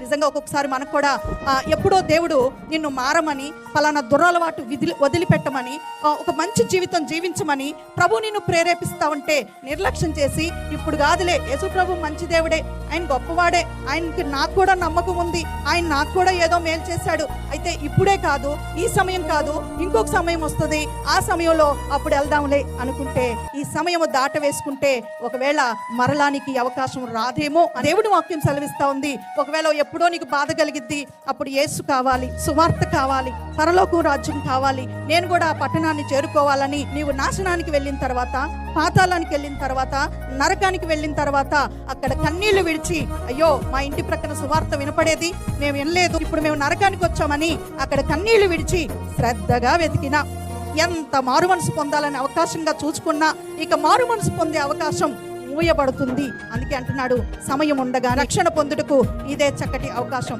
నిజంగా ఒక్కొక్కసారి మనకు కూడా ఎప్పుడో దేవుడు నిన్ను మారమని పలానా దురలవాటు విధి వదిలిపెట్టమని ఒక మంచి జీవితం జీవించమని ప్రభు నిన్ను ప్రేరేపిస్తా ఉంటే నిర్లక్ష్యం చేసి ఇప్పుడు కాదులే యేసు ప్రభు మంచి దేవుడే. ఆయన గొప్పవాడే. ఆయనకి నాకు కూడా నమ్మకం ఉంది. ఆయన నాకు కూడా ఏదో మేలు చేశాడు. అయితే ఇప్పుడే కాదు ఈ సమయం కాదు ఇంకొక సమయం వస్తుంది. ఆ సమయంలో అప్పుడు వెళ్దాంలే అనుకుంటే ఈ సమయం దాట వేసుకుంటే ఒకవేళ మరలానికి అవకాశం రాదేమో అని దేవుడి వాక్యం సెలవిస్తా ఉంది. ఒకవేళ ఎప్పుడో నీకు బాధ కలిగిద్ది అప్పుడు యేసు కావాలి సువార్త కావాలి. పరలోకం రాజ్యం కావాలి. నేను కూడా ఆ పట్టణాన్ని చేరుకోవాలని నీవు నాశనానికి వెళ్ళిన తర్వాత పాతాళానికి వెళ్ళిన తర్వాత నరకానికి వెళ్ళిన తర్వాత అక్కడ కన్నీళ్ళు విడిచి అయ్యో మా ఇంటి ప్రక్కన సువార్త వినపడేది. మేము వినలేదు. ఇప్పుడు మేము నరకానికి వచ్చామని అక్కడ కన్నీళ్ళు విడిచి శ్రద్ధగా వెతికినా. ఎంత మారు మనసు పొందాలని అవకాశంగా చూసుకున్నా ఇక మారు మనసు పొందే అవకాశం మూయబడుతుంది అందుకే అంటున్నాడు సమయం ఉండగా రక్షణ పొందుటకు ఇదే చక్కటి అవకాశం.